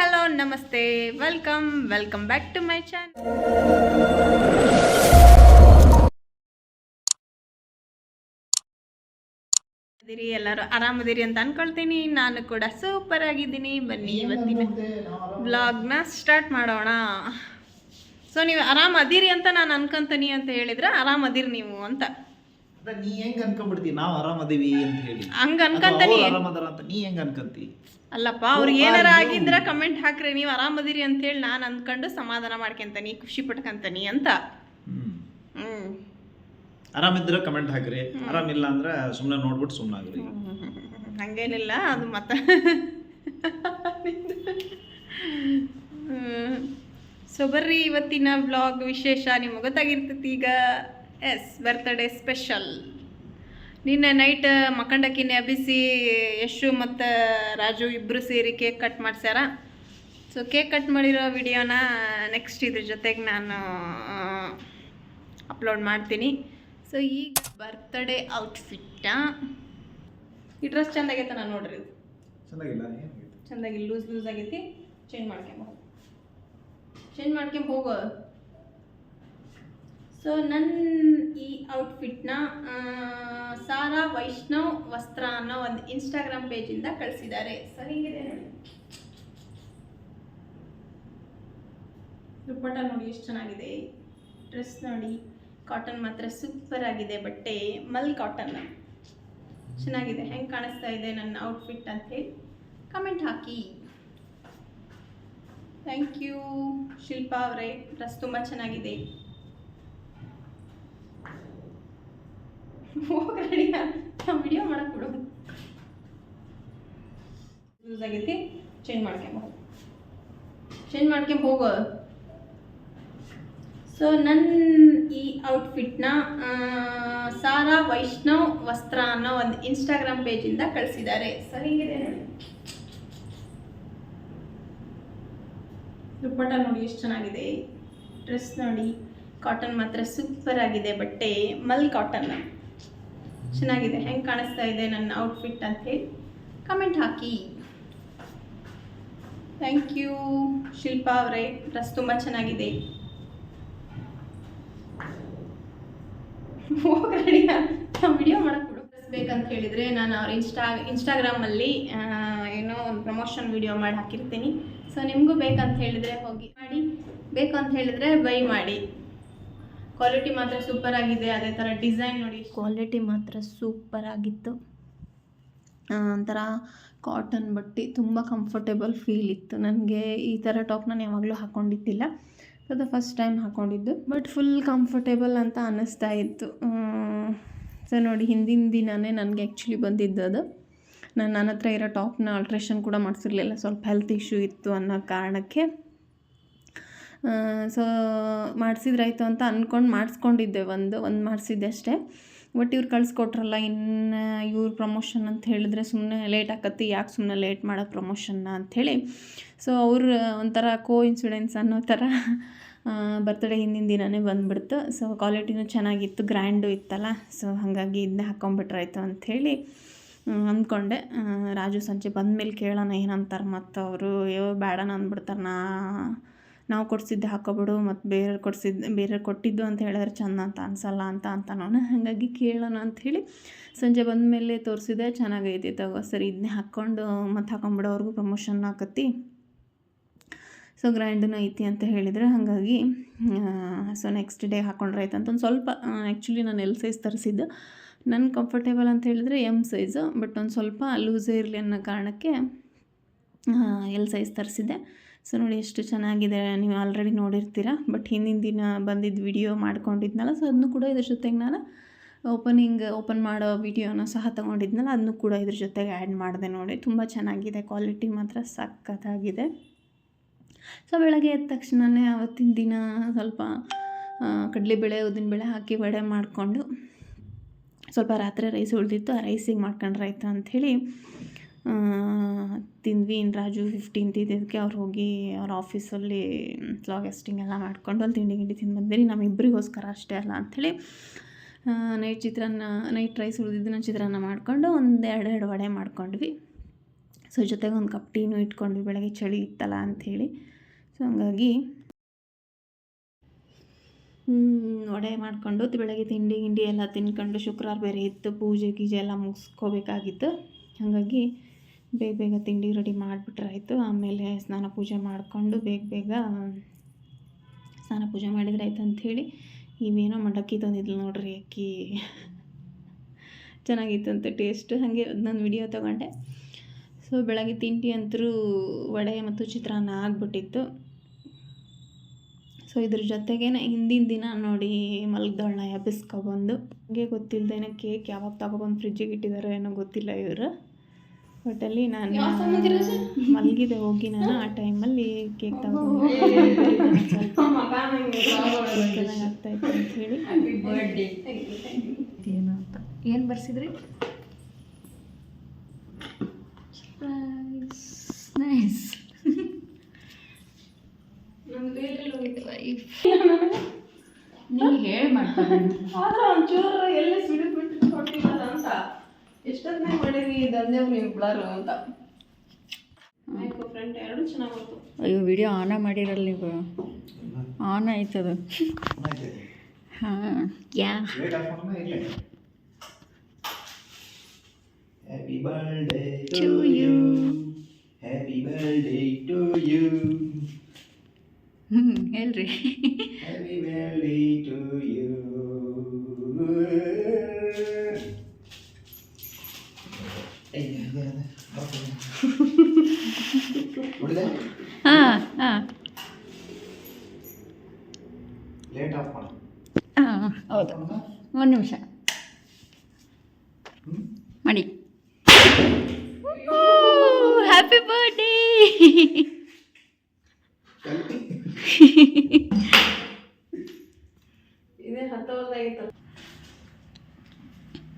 Hello ನಮಸ್ತೆ. Welcome welcome back to my channel. ಅದಿರಿ ಎಲ್ಲರೂ ಆರಾಮದಿರಿ ಅಂತ ಅನ್ಕೊಳ್ತೀನಿ. ನಾನು ಕೂಡ ಸೂಪರ್ ಆಗಿದ್ದೀನಿ. ಬನ್ನಿ ಇವತ್ತಿನ ಬ್ಲಾಗ್ನ ಸ್ಟಾರ್ಟ್ ಮಾಡೋಣ. ಸೊ ನೀವು ಆರಾಮ್ ಅದಿರಿ ಅಂತ ನಾನು ಅನ್ಕೊಂತೀನಿ ಅಂತ ಹೇಳಿದ್ರೆ ಆರಾಮ್ ಅದಿರಿ ನೀವು ಅಂತ. ನೀ ಹೆಂಗ್ ಅನ್ಕೊಂಡ್ಬಿಡ್ತಿ? ನಾವ್ ಆರಾಮದೀವಿ ಅಂತ ಹೇಳಿ. ಹಂಗ ಅಥವಾ ನೀ ಆರಾಮದಾರ ಅಂತ ನೀ ಹೆಂಗ್ ಅನ್ಕಂತಿ? ಅಲ್ಲಪ್ಪ ಅವ್ರಿಗೆ ಏನಾರ ಆಗಿದ್ರೆ ಕಮೆಂಟ್ ಹಾಕ್ರಿ ನೀವು ಆರಾಮದಿರಿ ಅಂತ ಹೇಳಿ ನಾನು ಅನ್ಕೊಂಡು ಸಮಾಧಾನ ಮಾಡ್ಕೊಂತಾನಿ ಖುಷಿ ಪಟ್ಕಂತಾನಿ ಅಂತ. ಹ್ಮ್. ಆರಾಮಿದ್ರೆ ಕಮೆಂಟ್ ಹಾಕ್ರಿ. ಆರಾಮಿಲ್ಲ ಅಂದ್ರೆ ಸುಮ್ನೆ ನೋಡ್ಬಿಟ್ಟು ಸುಮ್ನೆ ಆಗ್ರಿ. ಹಂಗೇನಿಲ್ಲ ಅದು ಮತ್ತೆ. ಸೊ ಬರ್ರಿ ಇವತ್ತಿನ ಬ್ಲಾಗ್ ವಿಶೇಷ ನಿಮ್ಗೆ ಗೊತ್ತಾಗಿರ್ತೈತಿ ಈಗ. ಎಸ್ ಬರ್ತ್ಡೇ ಸ್ಪೆಷಲ್ ನಿನ್ನೆ ನೈಟ್ ಮಕ್ಕಂಡಕ್ಕಿನ ಅಭಿಸಿ ಯಶು ಮತ್ತು ರಾಜು ಇಬ್ಬರು ಸೇರಿ ಕೇಕ್ ಕಟ್ ಮಾಡ್ಸ್ಯಾರ. ಸೊ ಕೇಕ್ ಕಟ್ ಮಾಡಿರೋ ವಿಡಿಯೋನ ನೆಕ್ಸ್ಟ್ ಇದ್ರ ಜೊತೆಗೆ ನಾನು ಅಪ್ಲೋಡ್ ಮಾಡ್ತೀನಿ. ಸೊ ಈಗ ಬರ್ತ್ಡೇ ಔಟ್ಫಿಟ್ಟ ಈ ಡ್ರೆಸ್ ಚೆಂದಾಗೈತೆ ನಾನು ನೋಡ್ರಿ ಇದು. ಚೆಂದಾಗಿಲ್ಲ ಚೆಂದಾಗಿ ಲೂಸ್ ಲೂಸ್ ಆಗೈತಿ. ಚೇಂಜ್ ಮಾಡ್ಕೊಂಬ ಚೇಂಜ್ ಮಾಡ್ಕೊಂಬ ಹೋಗು. ಸೊ ನನ್ನ ಈ ಔಟ್ಫಿಟ್ನ ಸಾರಾ ವೈಷ್ಣವ್ ವಸ್ತ್ರ ಅನ್ನೋ ಒಂದು ಇನ್ಸ್ಟಾಗ್ರಾಮ್ ಪೇಜಿಂದ ಕಳಿಸಿದ್ದಾರೆ. ಸೊ ಹಿಂಗಿದೆ ನೋಡಿ? ದುಪ್ಪಟ್ಟ ನೋಡಿ ಎಷ್ಟು ಚೆನ್ನಾಗಿದೆ. ಡ್ರೆಸ್ ನೋಡಿ ಕಾಟನ್ ಮಾತ್ರ ಸೂಪರ್ ಆಗಿದೆ ಬಟ್ಟೆ, ಮಲ್ ಕಾಟನ್ ಚೆನ್ನಾಗಿದೆ. ಹೆಂಗೆ ಕಾಣಿಸ್ತಾ ಇದೆ ನನ್ನ ಔಟ್ಫಿಟ್ ಅಂತ ಹೇಳಿ ಕಮೆಂಟ್ ಹಾಕಿ. ಥ್ಯಾಂಕ್ ಯು ಶಿಲ್ಪಾ ಅವರೇ. ಡ್ರೆಸ್ ತುಂಬ ಚೆನ್ನಾಗಿದೆ. ವಿಡಿಯೋ ಮಾಡಕ್ಕೆ ಬಿಡು. ಆಗೈತಿ ಚೇಂಜ್ ಮಾಡ್ಕೊಂಬ ಚೇಂಜ್ ಮಾಡ್ಕೊಂಬ ಹೋಗೋ. ಸೊ ನನ್ನ ಈ ಔಟ್ಫಿಟ್ನ ಸಾರಾ ವೈಷ್ಣವ್ ವಸ್ತ್ರ ಅನ್ನೋ ಒಂದು ಇನ್ಸ್ಟಾಗ್ರಾಮ್ ಪೇಜಿಂದ ಕಳಿಸಿದ್ದಾರೆ ಸೊ ಹಿಂಗಿದೆ ನೋಡಿ. ಎಷ್ಟು ಚೆನ್ನಾಗಿದೆ. ಡ್ರೆಸ್ ನೋಡಿ ಕಾಟನ್ ಮಾತ್ರ ಸೂಪರ್ ಆಗಿದೆ ಬಟ್ಟೆ, ಮಲ್ ಕಾಟನ್ ಚೆನ್ನಾಗಿದೆ. ಹೆಂಗೆ ಕಾಣಿಸ್ತಾ ಇದೆ ನನ್ನ ಔಟ್ಫಿಟ್ ಅಂತ ಹೇಳಿ ಕಮೆಂಟ್ ಹಾಕಿ. ಥ್ಯಾಂಕ್ ಯು ಶಿಲ್ಪಾ ಅವರೇ. ಡ್ರೆಸ್ ತುಂಬ ಚೆನ್ನಾಗಿದೆ. ವಿಡಿಯೋ ಮಾಡಕ್ ಬಿಡು. ಬೇಕಂತ ಹೇಳಿದ್ರೆ ನಾನು ಅವ್ರ ಇನ್ಸ್ಟಾ ಇನ್ಸ್ಟಾಗ್ರಾಮಲ್ಲಿ ಏನೋ ಒಂದು ಪ್ರಮೋಷನ್ ವಿಡಿಯೋ ಮಾಡಿ ಹಾಕಿರ್ತೀನಿ. ಸೊ ನಿಮಗೂ ಬೇಕಂತ ಹೇಳಿದ್ರೆ ಹೋಗಿ ಮಾಡಿ. ಬೇಕು ಅಂತ ಹೇಳಿದ್ರೆ ಬೈ ಮಾಡಿ. ಕ್ವಾಲಿಟಿ ಮಾತ್ರ ಸೂಪರ್ ಆಗಿದೆ, ಅದೇ ಥರ ಡಿಸೈನ್ ನೋಡಿ. ಕ್ವಾಲಿಟಿ ಮಾತ್ರ ಸೂಪರ್ ಆಗಿತ್ತು. ಒಂಥರ ಕಾಟನ್ ಬಟ್ಟೆ ತುಂಬ ಕಂಫರ್ಟೇಬಲ್ ಫೀಲ್ ಇತ್ತು. ನನಗೆ ಈ ಥರ ಟಾಪ್ ನಾನು ಯಾವಾಗಲೂ ಹಾಕ್ಕೊಂಡಿದ್ದಿಲ್ಲ ಸೊ ದ ಫಸ್ಟ್ ಟೈಮ್ ಹಾಕ್ಕೊಂಡಿದ್ದು ಬಟ್ ಫುಲ್ ಕಂಫರ್ಟೇಬಲ್ ಅಂತ ಅನ್ನಿಸ್ತಾ ಇತ್ತು. ಸೊ ನೋಡಿ ಹಿಂದಿನ ದಿನವೇ ನನಗೆ ಆ್ಯಕ್ಚುಲಿ ಬಂದಿದ್ದು ಅದು. ನಾನು ನನ್ನ ಹತ್ರ ಇರೋ ಟಾಪ್ನ ಆಲ್ಟ್ರೇಷನ್ ಕೂಡ ಮಾಡಿಸಿರ್ಲಿಲ್ಲ. ಸ್ವಲ್ಪ ಹೆಲ್ತ್ ಇಶ್ಯೂ ಇತ್ತು ಅನ್ನೋ ಕಾರಣಕ್ಕೆ. ಸೊ ಮಾಡಿಸಿದ್ರಾಯ್ತು ಅಂತ ಅಂದ್ಕೊಂಡು ಮಾಡಿಸ್ಕೊಂಡಿದ್ದೆ ಒಂದು ಒಂದು ಮಾಡಿಸಿದ್ದೆ ಅಷ್ಟೇ. ಬಟ್ ಇವ್ರು ಕಳಿಸ್ಕೊಟ್ರಲ್ಲ, ಇನ್ನು ಇವ್ರ ಪ್ರಮೋಷನ್ ಅಂತ ಹೇಳಿದ್ರೆ ಸುಮ್ಮನೆ ಲೇಟ್ ಆಕತ್ತಿ, ಯಾಕೆ ಸುಮ್ಮನೆ ಲೇಟ್ ಮಾಡೋ ಪ್ರಮೋಷನ್ನ ಅಂಥೇಳಿ ಸೊ ಅವ್ರು ಒಂಥರ ಕೋ ಇನ್ಸಿಡೆನ್ಸ್ ಅನ್ನೋ ಥರ ಬರ್ತ್ಡೇ ಹಿಂದಿನ ದಿನವೇ ಬಂದುಬಿಡ್ತು. ಸೊ ಕ್ವಾಲಿಟಿನೂ ಚೆನ್ನಾಗಿತ್ತು ಗ್ರ್ಯಾಂಡು ಇತ್ತಲ್ಲ. ಸೊ ಹಾಗಾಗಿ ಇದನ್ನೇ ಹಾಕ್ಕೊಂಬಿಟ್ರಾಯ್ತು ಅಂಥೇಳಿ ಅಂದ್ಕೊಂಡೆ. ರಾಜು ಸಂಜೆ ಬಂದಮೇಲೆ ಕೇಳೋಣ ಏನಂತಾರೆ ಮತ್ತು ಅವರು, ಅಯ್ಯೋ ಬೇಡ ಅಂದ್ಬಿಡ್ತಾರೆ ನಾ ನಾವು ಕೊಡಿಸಿದ್ದು ಹಾಕೋಬಿಡು ಮತ್ತು ಬೇರೆ ಕೊಡಿಸಿದ್ದು ಬೇರೆ ಕೊಟ್ಟಿದ್ದು ಅಂತ ಹೇಳಿದ್ರೆ ಚೆಂದ ಅಂತ ಅನ್ಸಲ್ಲ ಅಂತ ಅಂತ ನಾನು ಹಾಗಾಗಿ ಕೇಳೋಣ ಅಂಥೇಳಿ ಸಂಜೆ ಬಂದ ಮೇಲೆ ತೋರಿಸಿದೆ. ಚೆನ್ನಾಗೈತಿ ತಗೋ. ಸರಿ ಇದನ್ನೇ ಹಾಕ್ಕೊಂಡು ಮತ್ತು ಹಾಕೊಂಬಿಡೋ. ಅವ್ರಿಗೂ ಪ್ರಮೋಷನ್ ಆಕತಿ ಸೊ ಗ್ರ್ಯಾಂಡೂ ಐತಿ ಅಂತ ಹೇಳಿದ್ರೆ. ಹಾಗಾಗಿ ಸೊ ನೆಕ್ಸ್ಟ್ ಡೇ ಹಾಕೊಂಡ್ರೆ ಆಯ್ತು. ಅಂತ ಒಂದು ಸ್ವಲ್ಪ ಆ್ಯಕ್ಚುಲಿ ನಾನು ಎಲ್ ಸೈಜ್ ತರಿಸಿದ್ದು. ನನ್ನ ಕಂಫರ್ಟೇಬಲ್ ಅಂತ ಹೇಳಿದರೆ ಎಂ ಸೈಜು ಬಟ್ ಒಂದು ಸ್ವಲ್ಪ ಲೂಸೇ ಇರಲಿ ಅನ್ನೋ ಕಾರಣಕ್ಕೆ ಎಲ್ ಸೈಜ್ ತರಿಸಿದ್ದೆ. ಸೊ ನೋಡಿ, ಎಷ್ಟು ಚೆನ್ನಾಗಿದೆ ನೀವು ಆಲ್ರೆಡಿ ನೋಡಿರ್ತೀರ. ಬಟ್ ಹಿಂದಿನ ದಿನ ಬಂದಿದ್ದ ವಿಡಿಯೋ ಮಾಡ್ಕೊಂಡಿದ್ನಲ್ಲ ಸೊ ಅದನ್ನು ಕೂಡ ಇದ್ರ ಜೊತೆಗೆ ನಾನು ಓಪನಿಂಗ್ ಓಪನ್ ಮಾಡೋ ವಿಡಿಯೋನ ಸಹ ತೊಗೊಂಡಿದ್ನಲ್ಲ ಅದನ್ನು ಕೂಡ ಇದ್ರ ಜೊತೆಗೆ ಆ್ಯಡ್ ಮಾಡಿದೆ ನೋಡಿ. ತುಂಬ ಚೆನ್ನಾಗಿದೆ ಕ್ವಾಲಿಟಿ ಮಾತ್ರ ಸಖತ್ತಾಗಿದೆ. ಸೊ ಬೆಳಗ್ಗೆ ಎದ್ದ ತಕ್ಷಣವೇ ಆವತ್ತಿನ ದಿನ ಸ್ವಲ್ಪ ಕಡಲೆಬೇಳೆ ಉದ್ದಿನಬೇಳೆ ಹಾಕಿ ವಡೆ ಮಾಡಿಕೊಂಡು ಸ್ವಲ್ಪ ರಾತ್ರಿ ರೈಸ್ ಉಳಿದಿತ್ತು. ಆ ರೈಸಿಗೆ ಮಾಡ್ಕೊಂಡ್ರೆ ಅಂತ ಅಂಥೇಳಿ ತಿಂದ್ವಿ. ಇನ್ನು ರಾಜು ಫಿಫ್ಟೀನ್ತ್ ಇದ್ದಿದ್ದಕ್ಕೆ ಅವ್ರು ಹೋಗಿ ಅವ್ರ ಆಫೀಸಲ್ಲಿ ಲಾಗೆಸ್ಟಿಂಗ್ ಎಲ್ಲ ಮಾಡ್ಕೊಂಡು ಅಲ್ಲಿ ತಿಂಡಿ ಗಿಂಡಿ ತಿಂದು ಬಂದಿರಿ ನಮ್ಮಿಬ್ಬರಿಗೋಸ್ಕರ ಅಷ್ಟೇ ಅಲ್ಲ ಅಂಥೇಳಿ ನೈಟ್ ಚಿತ್ರಾನ್ನ ನೈಟ್ ರೈಸ್ ಉಳಿದಿದ್ದನ್ನ ಚಿತ್ರಾನ್ನ ಮಾಡಿಕೊಂಡು ಒಂದು ಎರಡು ಎರಡು ವಡೆ ಮಾಡ್ಕೊಂಡ್ವಿ. ಸೊ ಜೊತೆಗೆ ಒಂದು ಕಪ್ ಟೀನೂ ಇಟ್ಕೊಂಡ್ವಿ. ಬೆಳಗ್ಗೆ ಚಳಿ ಇತ್ತಲ್ಲ ಅಂಥೇಳಿ. ಸೊ ಹಂಗಾಗಿ ವಡೆ ಮಾಡ್ಕೊಂಡು ಬೆಳಗ್ಗೆ ತಿಂಡಿ ಗಿಂಡಿ ಎಲ್ಲ ತಿನ್ಕೊಂಡು ಶುಕ್ರವಾರ ಬೇರೆ ಇತ್ತು. ಪೂಜೆ ಗೀಜೆ ಎಲ್ಲ ಮುಗಿಸ್ಕೋಬೇಕಾಗಿತ್ತು. ಹಾಗಾಗಿ ಬೇಗ ಬೇಗ ತಿಂಡಿ ರೆಡಿ ಮಾಡಿಬಿಟ್ರಾಯ್ತು. ಆಮೇಲೆ ಸ್ನಾನ ಪೂಜೆ ಮಾಡಿಕೊಂಡು ಬೇಗ ಬೇಗ, ಸ್ನಾನ ಪೂಜೆ ಮಾಡಿದ್ರೆ ಆಯ್ತು ಅಂಥೇಳಿ ಇವೇನೋ ಮಂಡಕ್ಕಿ ತಂದಿದ್ಲು ನೋಡ್ರಿ ಅಕ್ಕಿ. ಚೆನ್ನಾಗಿತ್ತು ಅಂತ ಟೇಸ್ಟ್ ಹಾಗೆ ನಾನು ವಿಡಿಯೋ ತೊಗೊಂಡೆ. ಸೊ ಬೆಳಗ್ಗೆ ತಿಂಡಿ ಅಂತರೂ ವಡೆ ಮತ್ತು ಚಿತ್ರಾನ್ನ ಆಗಿಬಿಟ್ಟಿತ್ತು. ಸೊ ಇದ್ರ ಜೊತೆಗೇನೆ ಹಿಂದಿನ ದಿನ ನೋಡಿ ಮಲಗ್ದೊಳ್ಳ ಎಬ್ಬಿಸ್ಕೊಬಂದು ಹಂಗೆ ಗೊತ್ತಿಲ್ಲದೇನೆ ಕೇಕ್ ಯಾವಾಗ ತಗೊಬಂದು ಫ್ರಿಜ್ಜಿಗೆ ಇಟ್ಟಿದ್ದಾರೋ ಏನೋ ಗೊತ್ತಿಲ್ಲ ಇವರು. ಒಟ್ಟಲ್ಲಿ ನಾನು ಮಲಗಿದೆ ಹೋಗಿ ನಾನು ಆ ಟೈಮಲ್ಲಿ ಕೇಕ್ ತಗೊಂಡು ಚೆನ್ನಾಗಿ ಆಗ್ತಾಯಿತ್ತು ಅಂತ ಹೇಳಿ. ಏನು ಅಂತ. ಏನು ಬರ್ಸಿದ್ರಿ? ನೈಸ್ ನೀವು ಹೇಳಿ ಮಾಡ್ತಾರೆ ಆದ್ರೆ ಒಂಚೂರು ಎಲ್ಲಿ ಸಿಡಿದ್ಬಿಟ್ಟು ಕೊಟ್ಟಿಲ್ಲ. ಅಂತ ಎಷ್ಟೊತ್ತಿನಾಗ ಮಾಡೀವಿ ದಂಧೆ ನೀವು ಬ್ಲರ್ ಅಂತ? ಆಯ್ತು ಫ್ರೆಂಡ್ ಎರಡು ಚೆನ್ನಾಗಿ ಬಂತು ಅಯ್ಯೋ ವಿಡಿಯೋ ಆನ ಮಾಡಿರಲ್ಲ ನೀವು. ಆನ್ ಆಯ್ತದು ಹಾಂ. Yeah happy birthday to you happy birthday to you ಹ್ಞೂ ಹೇಳ್ರಿ. Happy to you. ಹಾಂ ಹಾಂ. ಹಾಂ ಹೌದು. ಒಂದು ನಿಮಿಷ. ಮಾಡಿ. ಹ್ಯಾಪಿ ಬರ್ಡೇ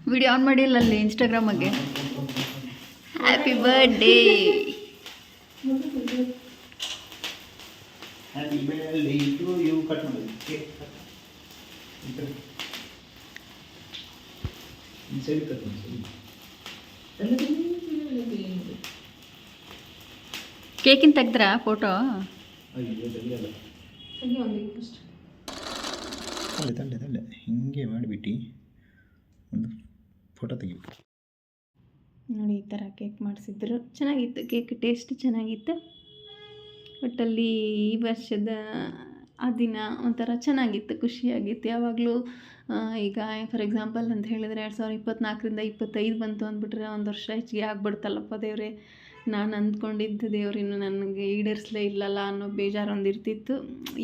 ವಿಡಿಯೋ ಆನ್ ಮಾಡಿಲ್ಲ ಅಲ್ಲಿ ಇನ್ಸ್ಟಾಗ್ರಾಮಗೆ ಹ್ಯಾಪಿ ಬರ್ಡೇ ಕೇಕಿನ ತೆಗ್ದ್ರಾ ಫೋಟೋ ಅಯ್ಯೋ ಅಲ್ಲ. ಹಂಗೆ ಮಾಡಿಬಿಟ್ಟು ಒಂದು ಫೋಟೋ ತೆಗಿ ನೋಡಿ ಈ ಥರ ಕೇಕ್ ಮಾಡಿಸಿದ್ರು. ಚೆನ್ನಾಗಿತ್ತು, ಕೇಕ್ ಟೇಸ್ಟ್ ಚೆನ್ನಾಗಿತ್ತು. ಒಟ್ಟಲ್ಲಿ ಈ ವರ್ಷದ, ಆ ದಿನ ಒಂಥರ ಚೆನ್ನಾಗಿತ್ತು, ಖುಷಿಯಾಗಿತ್ತು. ಯಾವಾಗಲೂ ಈಗ ಫಾರ್ ಎಕ್ಸಾಂಪಲ್ ಅಂತ ಹೇಳಿದರೆ ಎರಡು ಸಾವಿರದ ಇಪ್ಪತ್ನಾಲ್ಕರಿಂದ ಇಪ್ಪತ್ತೈದು ಬಂತು ಅಂದ್ಬಿಟ್ರೆ ಒಂದು ವರ್ಷ ಹೆಚ್ಚಿಗೆ ಆಗ್ಬಿಡ್ತಲ್ಲಪ್ಪ ದೇವ್ರೆ. ನಾನು ಅಂದ್ಕೊಂಡಿದ್ದು ದೇವ್ರು ಇನ್ನು ನನಗೆ ಈಡೇರಿಸಲೇ ಇಲ್ಲಲ್ಲ ಅನ್ನೋ ಬೇಜಾರು ಒಂದು ಇರ್ತಿತ್ತು.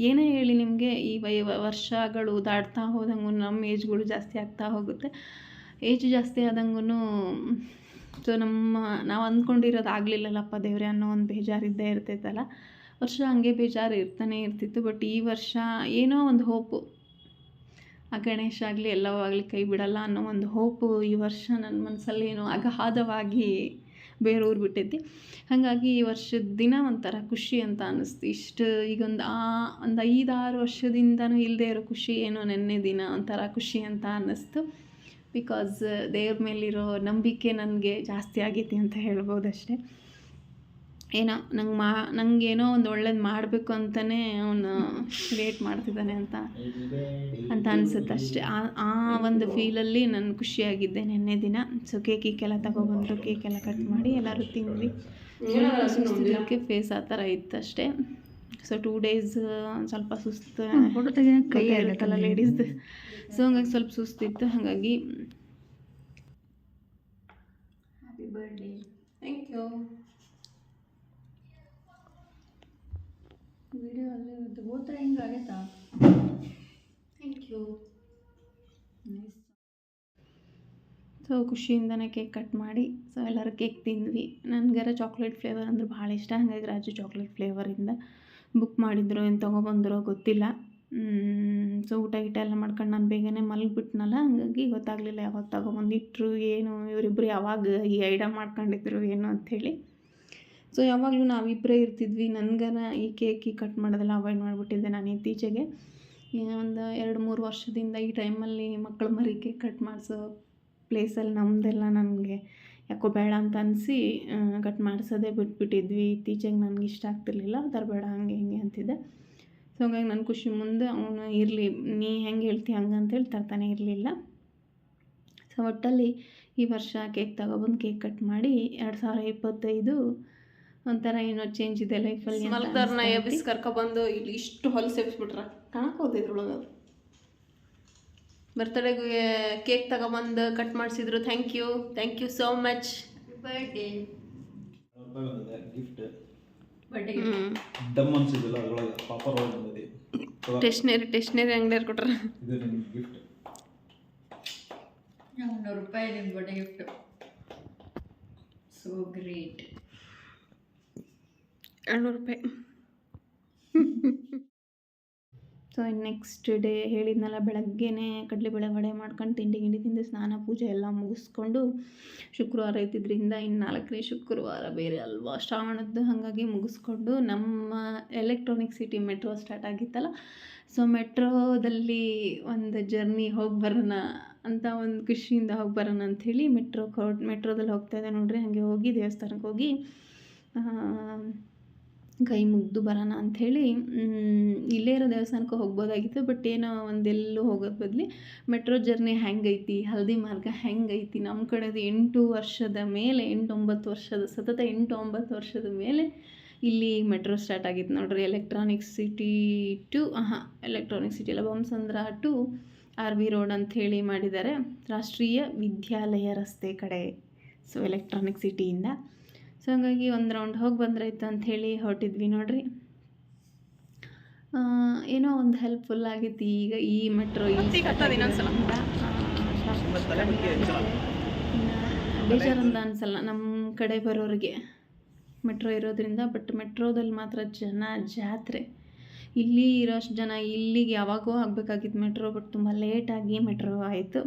ಏನೇ ಹೇಳಿ ನಿಮಗೆ ಈ ವಯ ವರ್ಷಗಳು ದಾಡ್ತಾ ಹೋದಂಗೂ ನಮ್ಮ ಏಜ್ಗಳು ಜಾಸ್ತಿ ಆಗ್ತಾ ಹೋಗುತ್ತೆ. ಏಜ್ ಜಾಸ್ತಿ ಆದಂಗೂ ಸೊ ನಮ್ಮ, ನಾವು ಅಂದ್ಕೊಂಡಿರೋದು ಆಗಲಿಲ್ಲಲ್ಲಪ್ಪ ದೇವ್ರೆ ಅನ್ನೋ ಒಂದು ಬೇಜಾರು ಇದ್ದೇ ಇರ್ತೈತಲ್ಲ. ವರ್ಷ ಹಂಗೆ ಬೇಜಾರು ಇರ್ತಾನೆ ಇರ್ತಿತ್ತು ಬಟ್ ಈ ವರ್ಷ ಏನೋ ಒಂದು ಹೋಪು ಆ ಗಣೇಶ ಆಗಲಿ, ಎಲ್ಲವೂ ಆಗಲಿ ಕೈ ಬಿಡಲ್ಲ ಅನ್ನೋ ಒಂದು ಹೋಪು ಈ ವರ್ಷ ನನ್ನ ಮನಸ್ಸಲ್ಲಿ ಏನೋ ಅಗಾಧವಾಗಿ ಬೇರೂರು ಬಿಟ್ಟೈತಿ. ಹಾಗಾಗಿ ಈ ವರ್ಷದ ದಿನ ಒಂಥರ ಖುಷಿ ಅಂತ ಅನ್ನಿಸ್ತು ಇಷ್ಟು ಈಗ ಒಂದು ಆ, ಒಂದು ಐದಾರು ವರ್ಷದಿಂದನೂ ಇಲ್ಲದೆ ಇರೋ ಖುಷಿ ಏನೋ ನೆನ್ನೆ ದಿನ ಒಂಥರ ಖುಷಿ ಅಂತ ಅನ್ನಿಸ್ತು ಬಿಕಾಸ್ ದೇವ್ರ ಮೇಲಿರೋ ನಂಬಿಕೆ ನನಗೆ ಜಾಸ್ತಿ ಆಗೈತಿ ಅಂತ ಹೇಳ್ಬೋದಷ್ಟೇ. ಏನೋ ನಂಗೆ ಮಾ ನಂಗೇನೋ ಒಂದು ಒಳ್ಳೇದು ಮಾಡಬೇಕು ಅಂತಲೇ ಅವನು ಕ್ರಿಯೇಟ್ ಮಾಡ್ತಿದ್ದಾನೆ ಅಂತ ಅಂತ ಅನಿಸುತ್ತೆ ಅಷ್ಟೇ. ಆ ಆ ಒಂದು ಫೀಲಲ್ಲಿ ನಾನು ಖುಷಿಯಾಗಿದ್ದೆ ನಿನ್ನೆ ದಿನ. ಸೊ ಕೇಕ್ ಗೀಕೆಲ್ಲ ತಗೊಬಂದರು ಕೇಕ್ ಎಲ್ಲ ಕಟ್ ಮಾಡಿ ಎಲ್ಲರೂ ತಿಂದ್ವಿ. ಸುಸ್ತಿದ್ದಕ್ಕೆ ಫೇಸ್ ಆ ಥರ ಇತ್ತು ಅಷ್ಟೇ ಸೊ ಟೂ ಡೇಸ್ ಸ್ವಲ್ಪ ಸುಸ್ತು ಫೋಟೋ ತೆಗಿಯೋಕೆ ಕೈ ಇರುತ್ತಲ್ಲ ಲೇಡೀಸ್ದು ಸೊ ಹಂಗಾಗಿ ಸ್ವಲ್ಪ ಸುಸ್ತಿತ್ತು. ಹಾಗಾಗಿ happy birthday thank you video ಅಲ್ಲೇ ಇರುತ್ತೆ ಓದ್ತಾ ಹಿಂಗೆ ಆಗೈತಾ? ಥ್ಯಾಂಕ್ ಯು ಸೊ ಖುಷಿಯಿಂದನೇ ಕೇಕ್ ಕಟ್ ಮಾಡಿ. ಸೊ ಎಲ್ಲರೂ ಕೇಕ್ ತಿಂದ್ವಿ. ನನಗೆ ಚಾಕ್ಲೇಟ್ ಫ್ಲೇವರ್ ಅಂದ್ರೆ ಭಾಳ ಇಷ್ಟ. ಹಾಗಾಗಿ ರಾಜು ಚಾಕ್ಲೇಟ್ ಫ್ಲೇವರಿಂದ ಬುಕ್ ಮಾಡಿದ್ರು ಏನು ತೊಗೊಬಂದ್ರೋ ಗೊತ್ತಿಲ್ಲ. ಸೊ ಊಟ ಗೀಟ ಎಲ್ಲ ಮಾಡ್ಕೊಂಡು ನಾನು ಬೇಗನೆ ಮಲಗಿಬಿಟ್ನಲ್ಲ, ಹಂಗಾಗಿ ಗೊತ್ತಾಗಲಿಲ್ಲ ಯಾವಾಗ ತೊಗೊಬಂದಿಟ್ರು, ಏನು ಇವರಿಬ್ಬರು ಯಾವಾಗ ಈ ಐಡಿಯಾ ಮಾಡ್ಕೊಂಡಿದ್ರು, ಏನು ಅಂಥೇಳಿ ಸೊ ಯಾವಾಗಲೂ ನಾವಿಬ್ಬರೇ ಇರ್ತಿದ್ವಿ ನನಗರ ಈ ಕೇಕಿ ಕಟ್ ಮಾಡೋದೆಲ್ಲ ಅವಾಯ್ಡ್ ಮಾಡಿಬಿಟ್ಟಿದ್ದೆ ನಾನು ಇತ್ತೀಚೆಗೆ. ಒಂದು ಎರಡು, ಮೂರು ವರ್ಷದಿಂದ ಈ ಟೈಮಲ್ಲಿ ಮಕ್ಕಳು ಮರಿ ಕೇಕ್ ಕಟ್ ಮಾಡಿಸೋ ಪ್ಲೇಸಲ್ಲಿ ನಮ್ಮದೆಲ್ಲ ನನಗೆ ಯಾಕೋ ಬೇಡ ಅಂತ ಅನಿಸಿ ಕಟ್ ಮಾಡಿಸೋದೇ ಬಿಟ್ಬಿಟ್ಟಿದ್ವಿ. ಇತ್ತೀಚೆಗೆ ನನಗೆ ಇಷ್ಟ ಆಗ್ತಿರ್ಲಿಲ್ಲ ತರಬೇಡ ಹಂಗೆ ಹಿಂಗೆ ಅಂತಿದ್ದೆ. ಸೊ ಹಂಗಾಗಿ ನನ್ನ ಖುಷಿ ಮುಂದೆ ಅವನು ಇರಲಿ ನೀ ಹೆಂಗೆ ಹೇಳ್ತಿ ಹಂಗಂತೇಳಿ ತರ್ತಾನೆ ಇರಲಿಲ್ಲ. ಸೊ ಒಟ್ಟಲ್ಲಿ ಈ ವರ್ಷ ಕೇಕ್ ತಗೊಬಂದು ಕೇಕ್ ಕಟ್ ಮಾಡಿ ಎರಡು ಸಾವಿರ ಇಪ್ಪತ್ತೈದು ಒಂಥರ ಏನೋ ಚೇಂಜ್ ಇದೆ ಲೈಫಲ್ಲಿ ಎಬ್ಬಿಸಿ ಕರ್ಕೊಬಂದು ಇಲ್ಲಿ ಇಷ್ಟು ಹೊಲಸು ಸೇವಿಸ್ಬಿಟ್ರ ಕಾಣಕ್ಕೆ ಇದ್ರೊಳಗೆ ಅದು ಬರ್ತಡೇಗೆ ಕೇಕ್ ತಗೊಬಂದು ಕಟ್ ಮಾಡಿಸಿದ್ರು. Thank you thank you so much birthday gift birthday ಡಮ್ ಅನ್ಸಿದಿಲ್ಲ ಅದ್ರೊಳಗೆ. ಪಾಪರ್ ಒಳಗೆ ಬಂದಿದೆ. ಟೆಸ್ಟ್ನೇರಿ ಟೆಸ್ಟ್ನೇರಿ ಅಂಗಡಿಯವ್ರು ಕೊಟ್ರ. ಇದು ನಿಮ್ಗೆ ಗಿಫ್ಟ್ ಮುನ್ನೂರು ರೂಪಾಯಿ ನಿಮ್ಮ ಬರ್ಡೇ ಗಿಫ್ಟ್ ಸೋ ಗ್ರೇಟ್ ಏಳ್ನೂರು ರೂಪಾಯಿ. ಸೊ ನೆಕ್ಸ್ಟ್ ಡೇ ಹೇಳಿದ್ನಲ್ಲ, ಬೆಳಗ್ಗೆನೇ ಕಡಲೆಬೇಳೆ ವಡೆ ಮಾಡ್ಕೊಂಡು ತಿಂಡಿ ಗಿಂಡಿ ತಿಂದು ಸ್ನಾನ, ಪೂಜೆ ಎಲ್ಲ ಮುಗಿಸ್ಕೊಂಡು ಶುಕ್ರವಾರ ಇದ್ದಿದ್ದರಿಂದ ಇನ್ನು ನಾಲ್ಕನೇ ಶುಕ್ರವಾರ ಬೇರೆ ಅಲ್ವಾ? ಶ್ರಾವಣದ್ದು ಹಾಗಾಗಿ ಮುಗಿಸ್ಕೊಂಡು ನಮ್ಮ ಎಲೆಕ್ಟ್ರಾನಿಕ್ ಸಿಟಿ ಮೆಟ್ರೋ ಸ್ಟಾರ್ಟ್ ಆಗಿತ್ತಲ್ಲ? ಸೊ ಮೆಟ್ರೋದಲ್ಲಿ ಒಂದು ಜರ್ನಿ ಹೋಗಿ ಬರೋಣ ಅಂತ ಒಂದು ಖುಷಿಯಿಂದ ಹೋಗಿ ಬರೋಣ ಅಂಥೇಳಿ ಮೆಟ್ರೋ ಕೋರ್ಟ್ ಮೆಟ್ರೋದಲ್ಲಿ ಹೋಗ್ತಾ ಇದೆ ನೋಡ್ರಿ, ಹಾಗೆ ಹೋಗಿ ದೇವಸ್ಥಾನಕ್ಕೆ ಹೋಗಿ ಕೈ ಮುಗಿದು ಬರೋಣ ಅಂಥೇಳಿ ಇಲ್ಲೇ ಇರೋ ದೇವಸ್ಥಾನಕ್ಕೆ ಹೋಗ್ಬೋದಾಗಿತ್ತು ಬಟ್ ಏನೋ ಒಂದೆಲ್ಲೂ ಹೋಗೋದು ಬದಲಿ ಮೆಟ್ರೋ ಜರ್ನಿ ಹೆಂಗೈತಿ ಹಲ್ದಿ ಮಾರ್ಗ ಹೆಂಗೈತಿ ನಮ್ಮ ಕಡೆದು ಎಂಟು ವರ್ಷದ ಮೇಲೆ ಎಂಟು ಒಂಬತ್ತು ವರ್ಷದ ಸತತ ಎಂಟು ಒಂಬತ್ತು ವರ್ಷದ ಮೇಲೆ ಇಲ್ಲಿ ಮೆಟ್ರೋ ಸ್ಟಾರ್ಟ್ ಆಗಿತ್ತು ನೋಡ್ರಿ. ಎಲೆಕ್ಟ್ರಾನಿಕ್ ಸಿಟಿ ಟು ಹಾಂ ಎಲೆಕ್ಟ್ರಾನಿಕ್ ಸಿಟಿ ಅಲ್ಲ Bommasandra to R B road ಅಂಥೇಳಿ ಮಾಡಿದ್ದಾರೆ. ರಾಷ್ಟ್ರೀಯ ವಿದ್ಯಾಲಯ ರಸ್ತೆ ಕಡೆ. ಸೊ ಎಲೆಕ್ಟ್ರಾನಿಕ್ ಸಿಟಿಯಿಂದ ಸೊ ಹಂಗಾಗಿ ಒಂದು ರೌಂಡ್ ಹೋಗಿ ಬಂದ್ರಾಯ್ತು ಅಂಥೇಳಿ ಹೊರಟಿದ್ವಿ ನೋಡ್ರಿ. ಏನೋ ಒಂದು ಹೆಲ್ಪ್ಫುಲ್ ಆಗಿತ್ತು ಈಗ ಈ ಮೆಟ್ರೋ ಇನ್ನೊಂದ್ಸಲ. ಅನ್ಸಲ್ಲ ನಮ್ಮ ಕಡೆ ಬರೋರಿಗೆ ಮೆಟ್ರೋ ಇರೋದ್ರಿಂದ ಬಟ್ ಮೆಟ್ರೋದಲ್ಲಿ ಮಾತ್ರ ಜನ ಜಾತ್ರೆ. ಇಲ್ಲಿ ಇರೋಷ್ಟು ಜನ ಇಲ್ಲಿಗೆ ಯಾವಾಗೋ ಆಗಬೇಕಾಗಿತ್ತು ಮೆಟ್ರೋ ಬಟ್ ತುಂಬ ಲೇಟಾಗಿ ಮೆಟ್ರೋ ಆಯಿತು.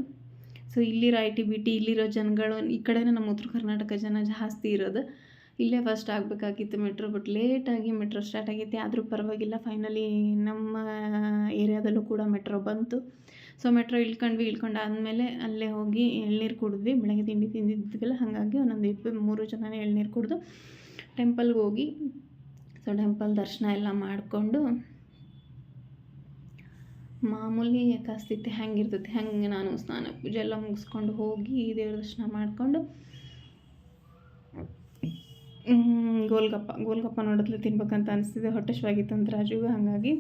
ಸೊ ಇಲ್ಲಿರೋ ಐ ಟಿ ಬಿ ಟಿ ಇಲ್ಲಿರೋ ಜನಗಳು, ಈ ಕಡೆನೇ ನಮ್ಮ ಉತ್ತರ ಕರ್ನಾಟಕ ಜನ ಜಾಸ್ತಿ ಇರೋದು. ಇಲ್ಲೇ ಫಸ್ಟ್ ಆಗಬೇಕಾಗಿತ್ತು ಮೆಟ್ರೋ ಬಟ್ ಲೇಟಾಗಿ ಮೆಟ್ರೋ ಸ್ಟಾರ್ಟ್ ಆಗೈತೆ. ಆದರೂ ಪರವಾಗಿಲ್ಲ ಫೈನಲಿ ನಮ್ಮ ಏರಿಯಾದಲ್ಲೂ ಕೂಡ ಮೆಟ್ರೋ ಬಂತು. ಸೊ ಮೆಟ್ರೋ ಇಳ್ಕೊಂಡ್ವಿ ಇಳ್ಕೊಂಡಾದ್ಮೇಲೆ ಅಲ್ಲೇ ಹೋಗಿ ಎಳ್ನೀರು ಕುಡಿದ್ವಿ. ಬೆಳಗ್ಗೆ ತಿಂಡಿ ತಿಂದಿದ್ವಲ್ಲ ಹಾಗಾಗಿ ಒಂದೊಂದು ಇಬ್ಬರು ಮೂರು ಜನನೇ ಎಳ್ನೀರು ಕುಡಿದು ಟೆಂಪಲ್ಗೆ ಹೋಗಿ. ಸೊ ಟೆಂಪಲ್ ದರ್ಶನ ಎಲ್ಲ ಮಾಡಿಕೊಂಡು ಮಾಮೂಲಿ ಯಥಾಸ್ಥಿತಿ ಹೆಂಗಿರ್ತೈತಿ ಹಂಗೆ ನಾನು ಸ್ನಾನ ಪೂಜೆ ಎಲ್ಲ ಮುಗಿಸ್ಕೊಂಡು ಹೋಗಿ ದೇವ್ರ ದರ್ಶನ ಮಾಡಿಕೊಂಡು ಗೋಲ್ಗಪ್ಪ ಗೋಲ್ಗಪ್ಪ ನೋಡಿದ್ಲೆ ತಿನ್ಬೇಕಂತ ಅನಿಸ್ತಿದೆ. ಹೊಟ್ಟೆ ಶವಾಗಿತ್ತು ಅಂತ ರಾಜುಗೆ ಹಾಗಾಗಿ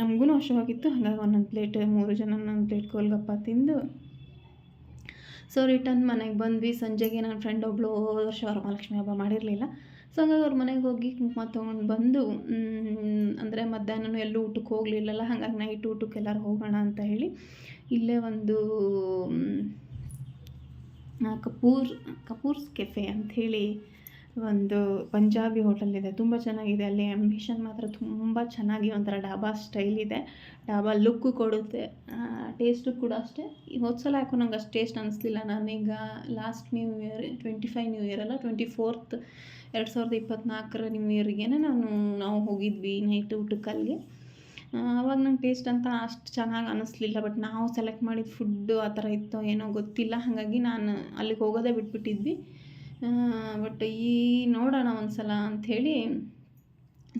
ನಮಗೂ ಹಶವಾಗಿತ್ತು ಹಾಗಾಗಿ ಒಂದೊಂದು ಪ್ಲೇಟ್, ಮೂರು ಜನ ಒಂದೊಂದು ಪ್ಲೇಟ್ ಗೋಲ್ಗಪ್ಪ ತಿಂದು, ಸೊ ರಿಟರ್ನ್ ಮನೆಗೆ ಬಂದ್ವಿ. ಸಂಜೆಗೆ ನನ್ನ ಫ್ರೆಂಡ್ ಒಬ್ಬಳು ಹೋದ ವರ್ಷ ವರಮಹಾಲಕ್ಷ್ಮಿ ಹಬ್ಬ ಮಾಡಿರಲಿಲ್ಲ. ಸೊ ಹಂಗಾಗಿ ಅವ್ರ ಮನೆಗೆ ಹೋಗಿ ಕುಂಕುಮ ತೊಗೊಂಡು ಬಂದು ಅಂದರೆ ಮಧ್ಯಾಹ್ನ ಎಲ್ಲೂ ಊಟಕ್ಕೆ ಹೋಗಲಿಲ್ಲಲ್ಲ, ಹಾಗಾಗಿ ನೈಟ್ ಊಟಕ್ಕೆ ಎಲ್ಲರೂ ಹೋಗೋಣ ಅಂತ ಹೇಳಿ ಇಲ್ಲೇ ಒಂದು ಕಪೂರ್, ಕಪೂರ್ಸ್ ಕೆಫೆ ಅಂಥೇಳಿ ಒಂದು ಪಂಜಾಬಿ ಹೋಟೆಲ್ ಇದೆ. ತುಂಬ ಚೆನ್ನಾಗಿದೆ. ಅಲ್ಲಿ ಆ್ಯಂಬಿಷನ್ ಮಾತ್ರ ತುಂಬ ಚೆನ್ನಾಗಿ ಒಂಥರ ಡಾಬಾ ಸ್ಟೈಲ್ ಇದೆ. ಡಾಬಾ ಲುಕ್ಕು ಕೊಡುತ್ತೆ. ಟೇಸ್ಟು ಕೂಡ ಅಷ್ಟೇ. ಹೋದ ಸಲ ಯಾಕೋ ನಂಗೆ ಅಷ್ಟು ಟೇಸ್ಟ್ ಅನಿಸ್ಲಿಲ್ಲ. ನಾನೀಗ last new year twenty five new year ಅಲ್ಲ ಟ್ವೆಂಟಿ ಫೋರ್ತ್ ಎರಡು ಸಾವಿರದ ಇಪ್ಪತ್ತ್ನಾಲ್ಕರ ನ್ಯೂ ಇಯರ್ಗೆ ನಾನು, ನಾವು ಹೋಗಿದ್ವಿ ನೈಟ್ ಊಟಕ್ಕೆ ಆವಾಗ ನಂಗೆ ಟೇಸ್ಟ್ ಅಂತ ಅಷ್ಟು ಚೆನ್ನಾಗಿ ಅನ್ನಿಸ್ಲಿಲ್ಲ ಬಟ್ ನಾವು ಸೆಲೆಕ್ಟ್ ಮಾಡಿದ ಫುಡ್ಡು ಆ ಥರ ಇತ್ತೋ ಏನೋ ಗೊತ್ತಿಲ್ಲ. ಹಾಗಾಗಿ ನಾನು ಅಲ್ಲಿಗೆ ಹೋಗೋದೇ ಬಿಟ್ಬಿಟ್ಟಿದ್ವಿ. ಬಟ್ ಈ ನೋಡೋಣ ಒಂದು ಸಲ ಅಂಥೇಳಿ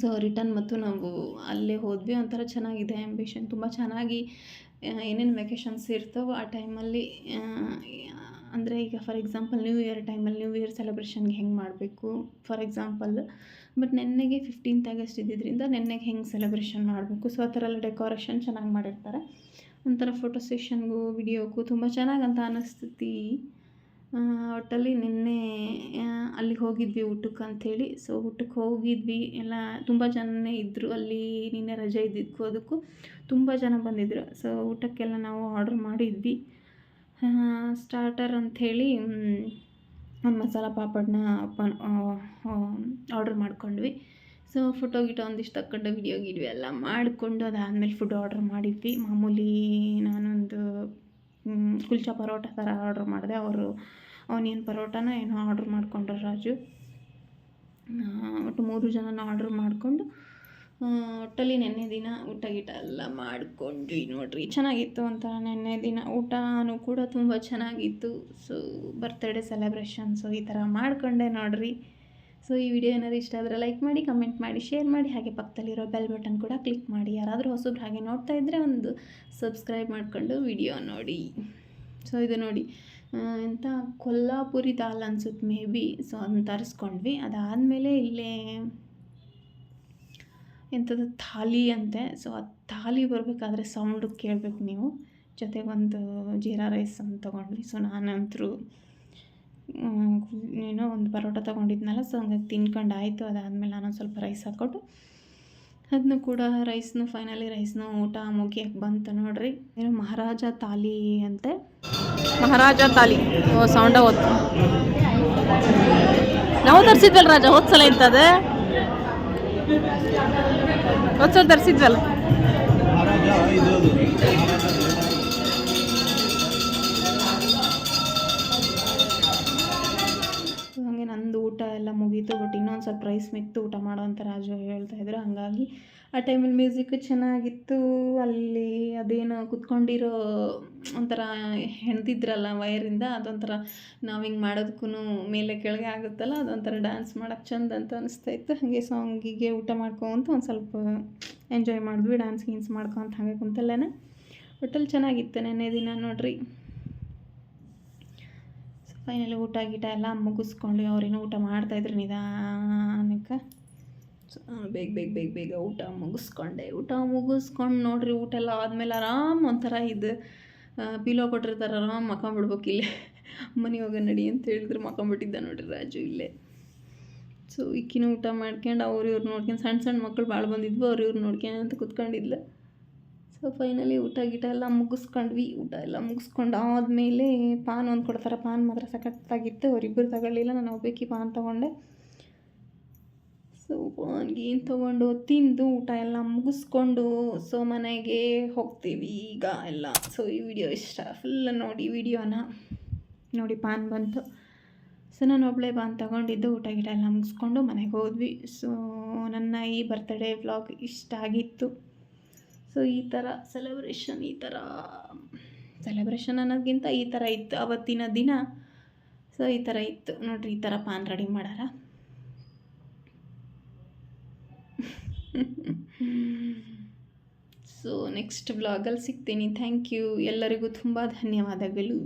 ಸೊ ರಿಟರ್ನ್ ಮತ್ತು ನಾವು ಅಲ್ಲೇ ಹೋದ್ವಿ. ಒಂಥರ ಚೆನ್ನಾಗಿದೆ ಆ್ಯಂಬಿಷನ್ ತುಂಬ ಚೆನ್ನಾಗಿ ಏನೇನು ವೆಕೇಷನ್ಸ್ ಇರ್ತವೋ ಆ ಟೈಮಲ್ಲಿ ಅಂದರೆ ಈಗ ಫಾರ್ ಎಕ್ಸಾಂಪಲ್ ನ್ಯೂ ಇಯರ್ ಟೈಮಲ್ಲಿ ನ್ಯೂ ಇಯರ್ ಸೆಲೆಬ್ರೇಷನ್ಗೆ ಹೆಂಗೆ ಮಾಡಬೇಕು? ಫಾರ್ ಎಕ್ಸಾಂಪಲ್ ಬಟ್ ನೆನ್ನೆಗೆ ಫಿಫ್ಟೀನ್ತ್ ಆಗಸ್ಟ್ ಇದ್ದಿದ್ದರಿಂದ ನೆನ್ನೆಗೆ ಹೆಂಗೆ ಸೆಲೆಬ್ರೇಷನ್ ಮಾಡಬೇಕು? ಸೊ ಆ ಥರ ಎಲ್ಲ ಡೆಕೋರೇಷನ್ ಚೆನ್ನಾಗಿ ಮಾಡಿರ್ತಾರೆ. ಒಂಥರ ಫೋಟೋ ಸೆಷನ್ಗೂ ವಿಡಿಯೋಗೂ ತುಂಬ ಚೆನ್ನಾಗಂತ ಅನ್ನಿಸ್ತೈತಿ ಒಟ್ಟಲ್ಲಿ ನಿನ್ನೆ ಅಲ್ಲಿ ಹೋಗಿದ್ವಿ ಊಟಕ್ಕೆ ಅಂಥೇಳಿ. ಸೊ ಊಟಕ್ಕೆ ಹೋಗಿದ್ವಿ. ಎಲ್ಲ ತುಂಬ ಜನನೇ ಇದ್ದರು ಅಲ್ಲಿ ನಿನ್ನೆ ರಜೆ ಇದ್ದಿದ್ದಕ್ಕೂ ಅದಕ್ಕೂ ತುಂಬ ಜನ ಬಂದಿದ್ದರು ಸೊ ಊಟಕ್ಕೆಲ್ಲ ನಾವು ಆರ್ಡ್ರ್ ಮಾಡಿದ್ವಿ. ಸ್ಟಾರ್ಟರ್ ಅಂಥೇಳಿ ಒಂದು ಮಸಾಲ ಪಾಪಡ್ನ ಓಪನ್ ಆರ್ಡ್ರ್ ಮಾಡ್ಕೊಂಡ್ವಿ. ಸೊ ಫೋಟೋ ಗಿಟೋ ಒಂದಿಷ್ಟು ತಕ್ಕೊಂಡು ವಿಡಿಯೋ ಗಿಡಿಯೋ ಎಲ್ಲ ಮಾಡಿಕೊಂಡು ಅದಾದಮೇಲೆ ಫುಡ್ ಆರ್ಡ್ರ್ ಮಾಡಿದ್ವಿ. ಮಾಮೂಲಿ ನಾನೊಂದು ಕುಲ್ಚಾ ಪರೋಟ ಥರ ಆರ್ಡ್ರ್ ಮಾಡಿದೆ. ಅವರು ಅವನೇನು ಪರೋಟನ ಏನೋ ಆರ್ಡ್ರ್ ಮಾಡಿಕೊಂಡ್ರು ರಾಜು. ಒಟ್ಟು ಮೂರು ಜನನ ಆರ್ಡ್ರ್ ಮಾಡಿಕೊಂಡು ಒಟ್ಟಲ್ಲಿ ನೆನ್ನೆ ದಿನ ಊಟ ಗೀಟ ಎಲ್ಲ ಮಾಡಿಕೊಂಡ್ವಿ ನೋಡ್ರಿ. ಚೆನ್ನಾಗಿತ್ತು ಅಂತ ನೆನ್ನೆ ದಿನ. ಊಟನೂ ಕೂಡ ತುಂಬ ಚೆನ್ನಾಗಿತ್ತು. ಸೊ ಬರ್ತ್ಡೇ ಸೆಲೆಬ್ರೇಷನ್ಸು ಈ ಥರ ಮಾಡ್ಕೊಂಡೆ ನೋಡ್ರಿ. ಸೊ ಈ ವಿಡಿಯೋ ಏನಾದರೂ ಇಷ್ಟ ಆದರೆ ಲೈಕ್ ಮಾಡಿ ಕಮೆಂಟ್ ಮಾಡಿ ಶೇರ್ ಮಾಡಿ, ಹಾಗೆ ಪಕ್ಕದಲ್ಲಿರೋ ಬೆಲ್ ಬಟನ್ ಕೂಡ ಕ್ಲಿಕ್ ಮಾಡಿ. ಯಾರಾದರೂ ಹೊಸಬ್ರು ಹಾಗೆ ನೋಡ್ತಾ ಇದ್ದರೆ ಒಂದು ಸಬ್ಸ್ಕ್ರೈಬ್ ಮಾಡಿಕೊಂಡು ವಿಡಿಯೋ ನೋಡಿ. ಸೊ ಇದು ನೋಡಿ ಎಂಥ ಕೊಲ್ಲಾಪುರಿ ದಾಲ್ ಅನ್ಸುತ್ತೆ ಮೇ ಬಿ. ಸೊ ಅದನ್ನ ತರಿಸ್ಕೊಂಡ್ವಿ. ಅದಾದಮೇಲೆ ಇಲ್ಲೇ ಎಂಥದ್ದು ಥಾಲಿ ಅಂತೆ. ಸೊ ಆ ಥಾಲಿ ಬರಬೇಕಾದ್ರೆ ಸೌಂಡು ಕೇಳಬೇಕು ನೀವು. ಜೊತೆಗೆ ಒಂದು ಜೀರಾ ರೈಸ್ ಅಂತ ತೊಗೊಂಡ್ವಿ. ಸೊ ನಾನಂತರೂ ಏನೋ ಒಂದು ಪರೋಟ ತೊಗೊಂಡಿದ್ನಲ್ಲ ಸೊ ಹಂಗಾಗಿ ತಿನ್ಕೊಂಡು ಆಯಿತು ಅದಾದಮೇಲೆ ನಾನು ಸ್ವಲ್ಪ ರೈಸ್ ಹಾಕ್ಕೊಟ್ಟು ಅದನ್ನು ಕೂಡ ರೈಸ್ನು ಫೈನಲಿ ರೈಸ್ನು ಊಟ ಮುಗಿಯಕ್ಕೆ ಬಂತು ನೋಡ್ರಿ. ಏನು ಮಹಾರಾಜ ತಾಲಿ ಅಂತೆ. ಮಹಾರಾಜ ತಾಲಿ. ಓ ಸೌಂಡ ಹೊತ್ತು ನಾವು ತರಿಸಿದ್ವಲ್ಲ ರಾಜ, ಹೋದ್ಸಲ ಇಂಥದ್ದು? ಹೋದ್ಸಲ ತರಿಸಿದ್ವಲ್ಲ? ಮುಗೀತು ಬಟ್ ಇನ್ನೊಂದು ಸ್ವಲ್ಪ ರೈಸ್ ಮಿಕ್ತು ಊಟ ಮಾಡೋ ಅಂತ ರಾಜು ಹೇಳ್ತಾ ಇದ್ರು. ಹಾಗಾಗಿ ಆ ಟೈಮಲ್ಲಿ ಮ್ಯೂಸಿಕ್ ಚೆನ್ನಾಗಿತ್ತು. ಅಲ್ಲಿ ಅದೇನು ಕುತ್ಕೊಂಡಿರೋ ಒಂಥರ ಹೆಣ್ದಿದ್ರಲ್ಲ ವಯರಿಂದ ಅದೊಂಥರ ನಾವು ಹಿಂಗೆ ಮಾಡೋದಕ್ಕೂ ಮೇಲೆ ಕೆಳಗೆ ಆಗುತ್ತಲ್ಲ, ಅದೊಂಥರ ಡ್ಯಾನ್ಸ್ ಮಾಡೋಕ್ಕೆ ಚಂದ ಅಂತ ಅನಿಸ್ತಾ ಇತ್ತು. ಹಾಗೆ ಸಾಂಗಿಗೆ ಊಟ ಮಾಡ್ಕೊಂತ ಒಂದು ಸ್ವಲ್ಪ ಎಂಜಾಯ್ ಮಾಡಿದ್ವಿ ಡ್ಯಾನ್ಸ್ ಗೀನ್ಸ್ ಮಾಡ್ಕೊತ ಹಾಗೆ ಕುಂತಲ್ಲೇ ಒಟ್ಟಲ್ಲಿ ಚೆನ್ನಾಗಿತ್ತು, ನೆನ್ನೆ ದಿನ ನೋಡ್ರಿ. ಫೈನಲಿ ಊಟ ಗೀಟ ಎಲ್ಲ ಮುಗಿಸ್ಕೊಂಡು ಅವ್ರೇನೋ ಊಟ ಮಾಡ್ತಾಯಿದ್ರು ನಿಧಾನಕ್ಕೆ. ಸೊ ಬೇಗ ಬೇಗ ಬೇಗ ಬೇಗ ಊಟ ಮುಗಿಸ್ಕೊಂಡೆ. ಊಟ ಮುಗಿಸ್ಕೊಂಡು ನೋಡ್ರಿ, ಊಟ ಎಲ್ಲ ಆದಮೇಲೆ ಆರಾಮ್ ಒಂಥರ ಇದು ಪಿಲೋ ಕೊಟ್ಟಿರ್ತಾರೆ ಆರಾಮ್ ಮಕ್ಕೊಂಬಿಡ್ಬೇಕು ಇಲ್ಲೇ. ಮನೆ ಹೋಗ ನಡಿ ಅಂತ ಹೇಳಿದ್ರು, ಮಕ್ಕೊಂಬಿಟ್ಟಿದ್ದ ನೋಡ್ರಿ ರಾಜು ಇಲ್ಲೇ. ಸೊ ಇಕ್ಕಿನ ಊಟ ಮಾಡ್ಕೊಂಡು ಅವ್ರು ಇವ್ರು ನೋಡ್ಕೊಂಡು ಸಣ್ಣ ಸಣ್ಣ ಮಕ್ಕಳು ಭಾಳ ಬಂದಿದ್ವು, ಅವ್ರು ಇವ್ರು ನೋಡ್ಕೊಂಡು ಅಂತ ಕುತ್ಕೊಂಡಿದ್ಲು. ಸೊ ಫೈನಲಿ ಊಟ ಗೀಟ ಎಲ್ಲ ಮುಗಿಸ್ಕೊಂಡ್ವಿ. ಊಟ ಎಲ್ಲ ಮುಗಿಸ್ಕೊಂಡು ಆದಮೇಲೆ ಪಾನ್ ಒಂದು ಕೊಡ್ತಾರೆ. ಪಾನ್ ಮಾತ್ರ ಸಖತ್ತಾಗಿತ್ತು. ಅವರಿಬ್ಬರು ತಗೊಳ್ಳಿಲ್ಲ. ನಾನು ಒಬ್ಬಾಕಿ ಪಾನ್ ತೊಗೊಂಡೆ. ಸೊ ಪಾನ್ ಗೀನ್ ತೊಗೊಂಡು ತಿಂದು ಊಟ ಎಲ್ಲ ಮುಗಿಸ್ಕೊಂಡು ಸೊ ಮನೆಗೆ ಹೋಗ್ತೀವಿ ಈಗ ಎಲ್ಲ. ಸೊ ಈ ವಿಡಿಯೋ ಇಷ್ಟ. ಫುಲ್ ನೋಡಿ ವಿಡಿಯೋನ ನೋಡಿ ಪಾನ್ ಬಂತು. ಸೊ ನಾನು ಒಬ್ಬಳೆ ಪಾನ್ ತಗೊಂಡಿದ್ದು, ಊಟ ಗಿಟ ಎಲ್ಲ ಮುಗಿಸ್ಕೊಂಡು ಮನೆಗೆ ಹೋದ್ವಿ. ಸೊ ನನ್ನ ಈ ಬರ್ತಡೇ ವ್ಲಾಗ್ ಇಷ್ಟ ಆಗಿತ್ತು. ಸೊ ಈ ಥರ ಸೆಲೆಬ್ರೇಷನ್ ಈ ಥರ ಸೆಲೆಬ್ರೇಷನ್ ಅನ್ನೋದಕ್ಕಿಂತ ಈ ಥರ ಇತ್ತು. ಅವತ್ತಿನ ದಿನ ಸೊ ಈ ಥರ ಇತ್ತು. ನೋಡ್ರಿ, ಈ ಥರ ಪಾನ್ ರೆಡಿ ಮಾಡಾರ? ಸೊ ನೆಕ್ಸ್ಟ್ ವ್ಲಾಗಲ್ಲಿ ಸಿಗ್ತೀನಿ. ಥ್ಯಾಂಕ್ ಯು ಎಲ್ಲರಿಗೂ ತುಂಬ ಧನ್ಯವಾದಗಳು.